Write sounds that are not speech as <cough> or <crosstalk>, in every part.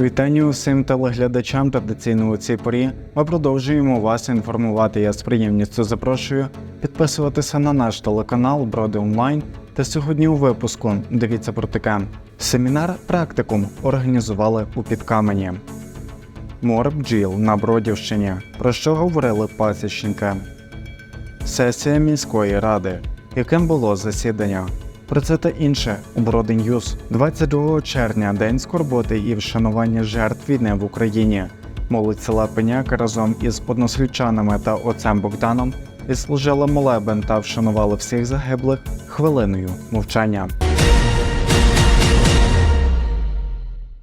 Вітання усім телеглядачам традиційно у цій порі. Ми продовжуємо вас інформувати. Я з приємністю запрошую підписуватися на наш телеканал Броди Онлайн. Та сьогодні у випуску дивіться про таке. Семінар практикум організували у Підкамені. Мор бджіл на Бродівщині. Про що говорили пасічники? Сесія міської ради. Яким було засідання? Про це та інше у Броди Ньюз. 22 червня день скорботи і вшанування жертв війни в Україні. Молодь села Пеняка разом із односельчанами та отцем Богданом відслужили молебен та вшанували всіх загиблих хвилиною мовчання.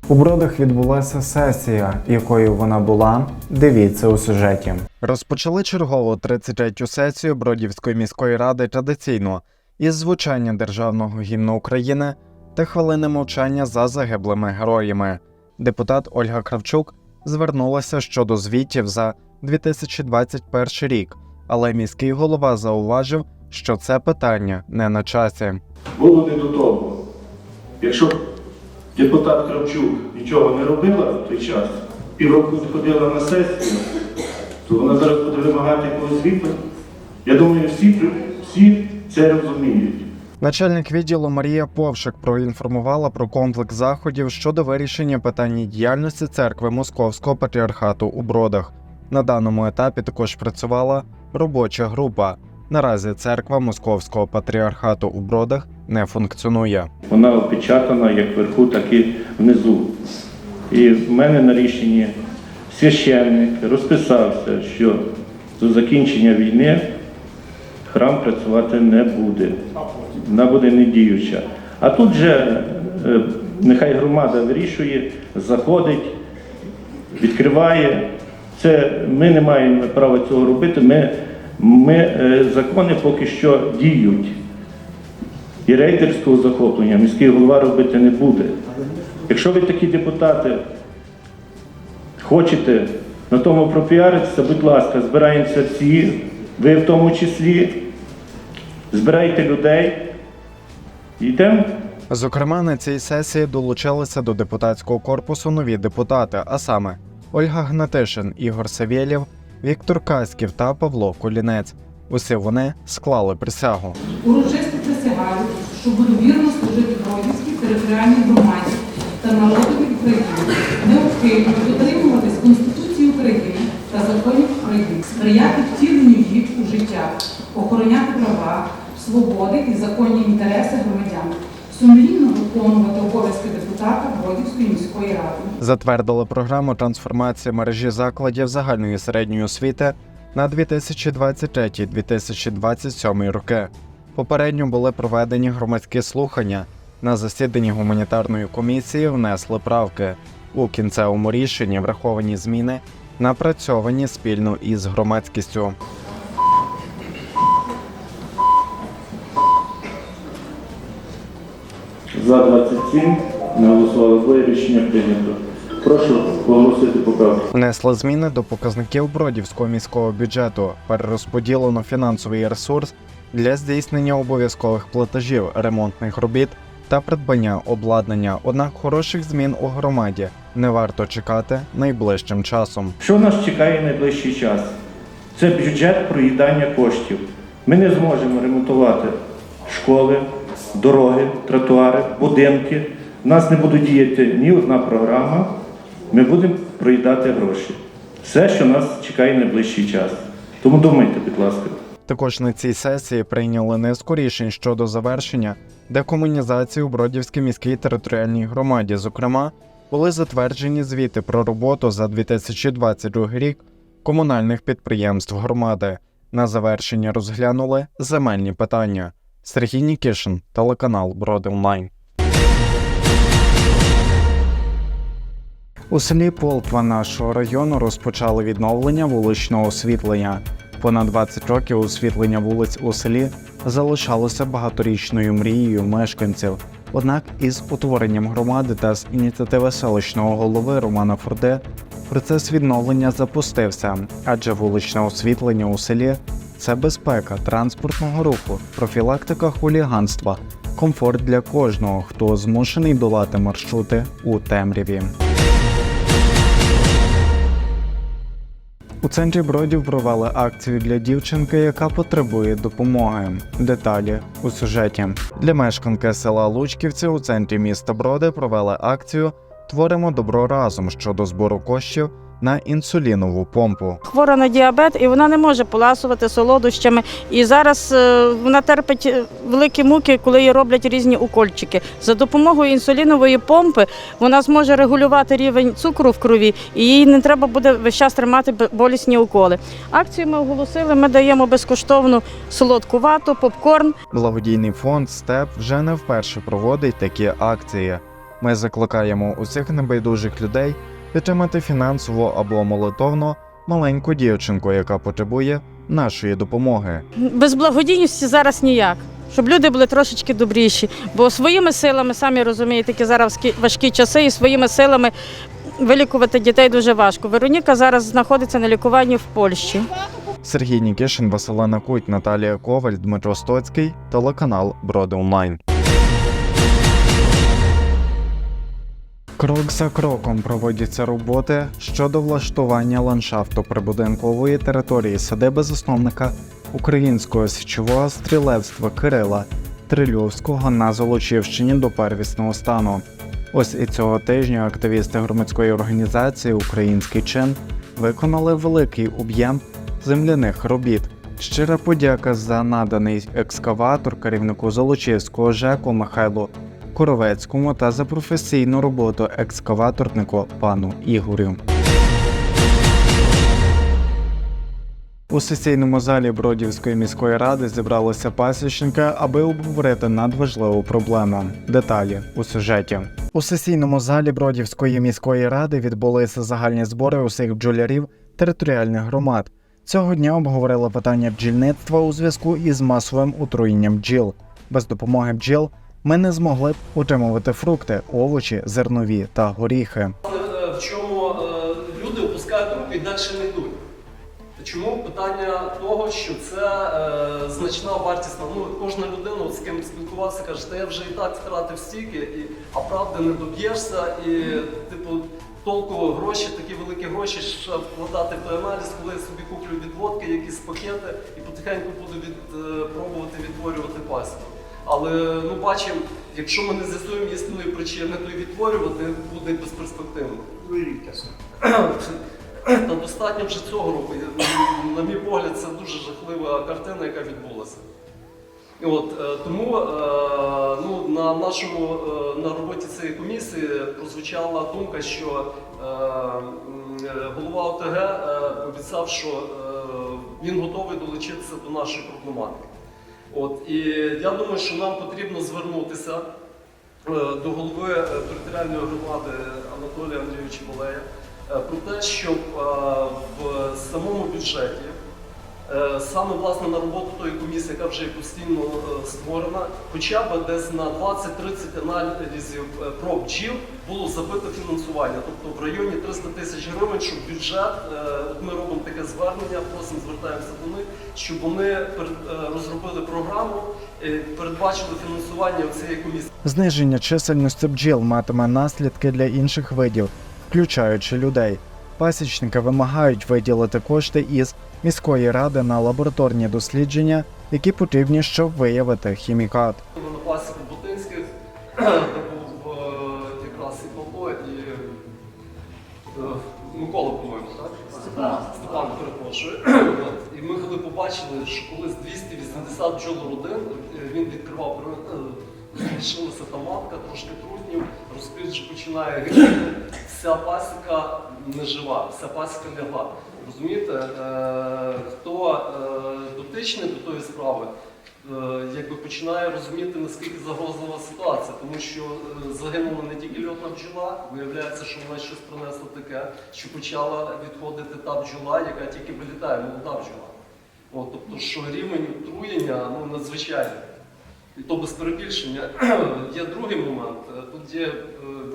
У Бродах відбулася сесія, якою вона була. Дивіться у сюжеті. Розпочали чергову 33-ю сесію Бродівської міської ради традиційно із звучання державного гімну України та хвилини мовчання за загиблими героями. Депутат Ольга Кравчук звернулася щодо звітів за 2021 рік, але міський голова зауважив, що це питання не на часі. було не до того. Якщо депутат Кравчук нічого не робила в той час, півроку не ходила на сесію, то вона зараз буде вимагати якогось звіту. Я думаю, всі, всі це розуміють. Начальник відділу Марія Повшик проінформувала про комплекс заходів щодо вирішення питання діяльності церкви Московського патріархату у Бродах. На даному етапі також працювала робоча група. Наразі церква Московського патріархату у Бродах не функціонує. Вона опечатана як вверху, так і внизу. І в мене на рішенні священник розписався, що до закінчення війни храм працювати не буде. Вона буде недіюча. А тут же е, нехай громада вирішує, заходить, відкриває. Це ми не маємо права цього робити. Ми, ми е, закони поки що діють. І рейдерського захоплення міський голова робити не буде. Якщо ви такі депутати хочете на тому пропіаритися, будь ласка, збираємося всі, ви в тому числі, збирайте людей, і йдемо. Зокрема, на цій сесії долучилися до депутатського корпусу нові депутати, а саме Ольга Гнатишин, Ігор Савєлєв, Віктор Каськів та Павло Колінець. Усі вони склали присягу. Урочисто присягаю, що буду вірно служити Бродівській територіальній громаді та народові України, необхідно дотримуватись Конституції України та законів України, сприяти охороняти права, свободи і законні інтереси громадян, сумлінно виконувати обов'язки депутата Бродівської міської ради. Затвердили програму трансформації мережі закладів загальної середньої освіти на 2023-2027 роки. Попередньо були проведені громадські слухання. На засіданні гуманітарної комісії внесли правки. У кінцевому рішенні враховані зміни, напрацьовані спільно із громадськістю. За 27 не голосували двоє, рішення прийнято. Прошу оголосити поправку. Внесли зміни до показників Бродівського міського бюджету. Перерозподілено фінансовий ресурс для здійснення обов'язкових платежів, ремонтних робіт та придбання обладнання. Однак хороших змін у громаді не варто чекати найближчим часом. Що нас чекає найближчий час? Це бюджет проїдання коштів. Ми не зможемо ремонтувати школи, дороги, тротуари, будинки. У нас не буде діяти ні одна програма. Ми будемо проїдати гроші. Все, що нас чекає найближчий час. Тому думайте, будь ласка. Також на цій сесії прийняли низку рішень щодо завершення декомунізації у Бродівській міській територіальній громаді. Зокрема, були затверджені звіти про роботу за 2022 рік комунальних підприємств громади. На завершення розглянули земельні питання. Сергій Нікішин, телеканал Броди Онлайн. У селі Полтва нашого району розпочали відновлення вуличного освітлення. Понад 20 років освітлення вулиць у селі залишалося багаторічною мрією мешканців. Однак із утворенням громади та з ініціативи селищного голови Романа Фурде процес відновлення запустився, адже вуличне освітлення у селі це безпека транспортного руху, профілактика хуліганства, комфорт для кожного, хто змушений долати маршрути у темряві. У центрі Бродів провели акцію для дівчинки, яка потребує допомоги. Деталі у сюжеті для мешканки села Лучківці у центрі міста Броди провели акцію Творимо добро разом щодо збору коштів на інсулінову помпу. хвора на діабет, і вона не може поласувати солодощами. І зараз е, вона терпить е, великі муки, коли їй роблять різні укольчики. За допомогою інсулінової помпи вона зможе регулювати рівень цукру в крові, і їй не треба буде весь час тримати болісні уколи. Акцію ми оголосили. Ми даємо безкоштовну солодку вату, попкорн. Благодійний фонд СТЕП вже не вперше проводить такі акції. Ми закликаємо усіх небайдужих людей підтримати фінансово або молитовно маленьку дівчинку, яка потребує нашої допомоги. Без благодійності зараз ніяк. Щоб люди були трошечки добріші, бо своїми силами, самі розумієте, такі зараз важкі- важкі часи, і своїми силами вилікувати дітей дуже важко. Вероніка зараз знаходиться на лікуванні в Польщі. Сергій Нікішин, Василина Куть, Наталія Коваль, Дмитро Стоцький, телеканал Броди Онлайн. Крок за кроком проводяться роботи щодо влаштування ландшафту прибудинкової території садиби засновника українського січового стрілецтва Кирила Трильовського на Золочівщині до первісного стану. Ось і цього тижня активісти громадської організації Український чин виконали великий об'єм земляних робіт. Щира подяка за наданий екскаватор керівнику Золочівського ЖЕКу Михайлу Коровецькому та за професійну роботу екскаваторнику пану Ігорю. У сесійному залі Бродівської міської ради зібралися пасічники, аби обговорити надважливу проблему. Деталі у сюжеті. У сесійному залі Бродівської міської ради відбулися загальні збори усіх бджолярів територіальних громад. Цього дня обговорили питання бджільництва у зв'язку із масовим отруєнням бджіл. Без допомоги бджіл ми не змогли б утримувати фрукти, овочі, зернові та горіхи. Е, в чому е, люди опускають руки і далі не йдуть. Чому питання того, що це е, значна вартісна, ну кожна людина, з ким спілкувався, каже, я вже і так втратив стільки, і, а правди не доб'єшся, і типу толку гроші, такі великі гроші ще вкладати в той аналіз, коли я собі куплю відводки, якісь пакети і потихеньку буду від, е, пробувати відтворювати пасіку. Але ну бачимо, якщо ми не з'ясуємо істинної причини, то і відтворювати буде безперспективно. Та достатньо вже цього року. На мій погляд, це дуже жахлива картина, яка відбулася. От, е, тому е, ну, на нашому е, на роботі цієї комісії прозвучала думка, що голова ОТГ обіцяв, що він готовий долучитися до нашої проблематики. От, і я думаю, що нам потрібно звернутися е, до голови е, територіальної громади Анатолія Андрійовича Малея е, про те, щоб в самому бюджеті, саме власне на роботу тої комісії, яка вже постійно е, створена, хоча б десь на 20-30 аналізів е, про бджіл було забито фінансування, тобто в районі 300 тисяч гривень, щоб бюджет, е, от ми робимо таке звернення, просимо звертаємося до них, щоб вони е, розробили програму, е, передбачили фінансування цієї комісії. Зниження чисельності бджіл матиме наслідки для інших видів, включаючи людей. Пасічники вимагають виділити кошти із міської ради на лабораторні дослідження, які потрібні, щоб виявити хімікат. на пасіку Бутинських, <clears throat> був е, якраз і Павло, і е, Микола, по-моєму, так? Степан. Перепрошую. <clears throat> І ми коли побачили, що коли з 280 бджолородин е, він відкривав, лишилася там матка, трошки трутнів, розплід починає гріти. Вся пасіка не жива, вся пасіка лягла. Розумієте, е, хто е, дотичний до тої справи, е, якби починає розуміти, наскільки загрозлива ситуація, тому що е, загинула не тільки льотна бджола, виявляється, що вона щось принесла таке, що почала відходити та бджола, яка тільки вилітає, молода бджола. От, тобто, що рівень отруєння ну, надзвичайний. І то без перебільшення. <clears throat> є другий момент. Е, Тут є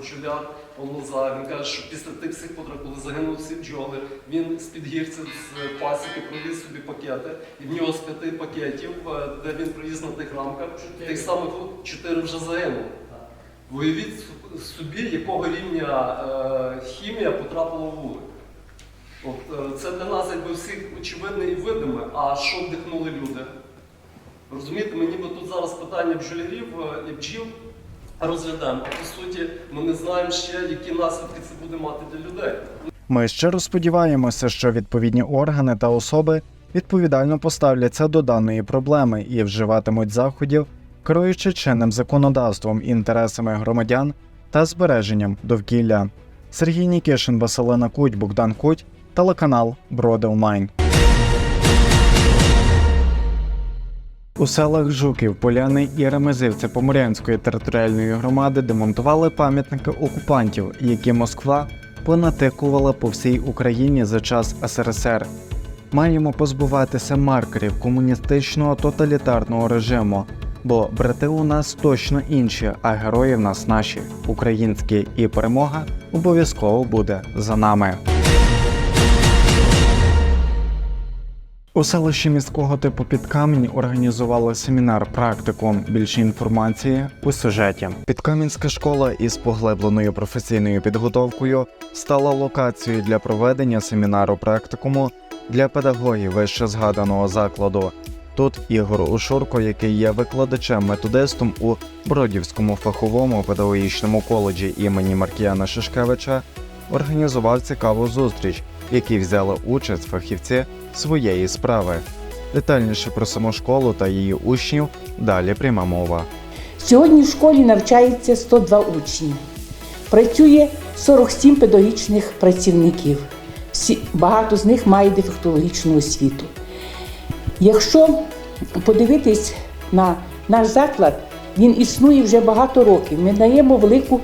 е, бджоляр Лоза, він каже, що після тих всіх подрав, коли загинули всі бджоли, він з-під гірця з пасіки привіз собі пакети, і в нього з п'яти пакетів, е, де він привіз на тих рамках, тих самих чотири вже загинули. Уявіть собі, якого рівня е, хімія потрапила в вулик. От, е, це для нас якби всіх очевидне і видиме. А що вдихнули люди? Розумієте, ми ніби тут зараз питання бджолярів е, і бджіл розглядаємо. По суті, ми не знаємо ще, які наслідки це буде мати для людей. Ми щиро сподіваємося, що відповідні органи та особи відповідально поставляться до даної проблеми і вживатимуть заходів, керуючи чинним законодавством, інтересами громадян та збереженням довкілля. Сергій Нікішин, Василина Куть, Богдан Куть, телеканал Броди У селах Жуків, Поляни і Ремезивці Поморянської територіальної громади демонтували пам'ятники окупантів, які Москва понатикувала по всій Україні за час СРСР. Маємо позбуватися маркерів комуністичного тоталітарного режиму, бо брати у нас точно інші, а герої в нас наші українські, і перемога обов'язково буде за нами. У селищі міського типу Підкамінь організували семінар практикум. Більше інформації у сюжеті. Підкам'янська школа із поглибленою професійною підготовкою стала локацією для проведення семінару практикуму для педагогів вище згаданого закладу. Тут Ігор Ушурко, який є викладачем-методистом у Бродівському фаховому педагогічному коледжі імені Маркіяна Шишкевича, організував цікаву зустріч, в якій взяли участь фахівці своєї справи. Детальніше про саму школу та її учнів далі пряма мова. Сьогодні в школі навчається 102 учні. Працює 47 педагогічних працівників. Багато з них має дефектологічну освіту. Якщо подивитись на наш заклад, він існує вже багато років. Ми даємо велику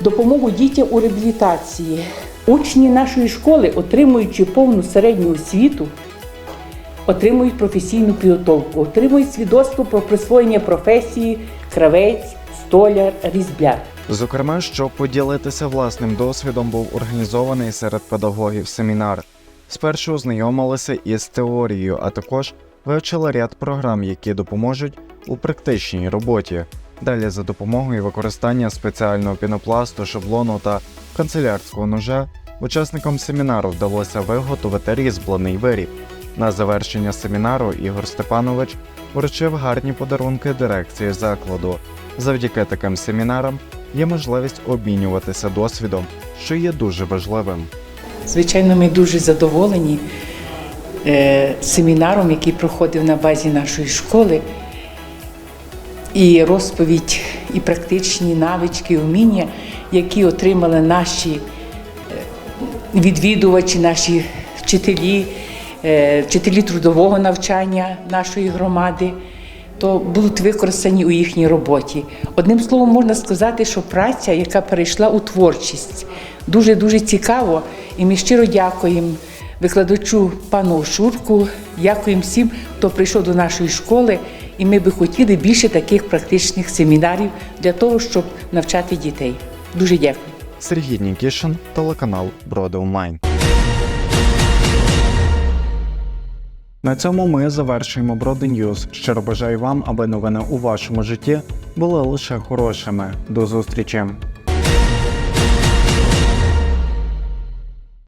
допомогу дітям у реабілітації. Учні нашої школи, отримуючи повну середню освіту, отримують професійну підготовку, отримують свідоцтво про присвоєння професії кравець, столяр, різьбляр. Зокрема, щоб поділитися власним досвідом, був організований серед педагогів семінар. Спершу ознайомилися із теорією, а також вивчили ряд програм, які допоможуть у практичній роботі. Далі, за допомогою використання спеціального пінопласту, шаблону та канцелярського ножа, учасникам семінару вдалося виготовити різьблений виріб. На завершення семінару Ігор Степанович вручив гарні подарунки дирекції закладу. Завдяки таким семінарам є можливість обмінюватися досвідом, що є дуже важливим. Звичайно, ми дуже задоволені е, семінаром, який проходив на базі нашої школи. І розповідь, і практичні навички, і вміння, які отримали наші е, відвідувачі, наші вчителі, е, вчителі трудового навчання нашої громади, то будуть використані у їхній роботі. Одним словом, можна сказати, що праця, яка перейшла у творчість, дуже дуже цікаво. І ми щиро дякуємо викладачу пану Шурку, дякуємо всім, хто прийшов до нашої школи. І ми би хотіли більше таких практичних семінарів для того, щоб навчати дітей. Дуже дякую. Сергій Нікішин, телеканал Броди Онлайн. На цьому ми завершуємо Броди Ньюз. Щиро бажаю вам, аби новини у вашому житті були лише хорошими. До зустрічі!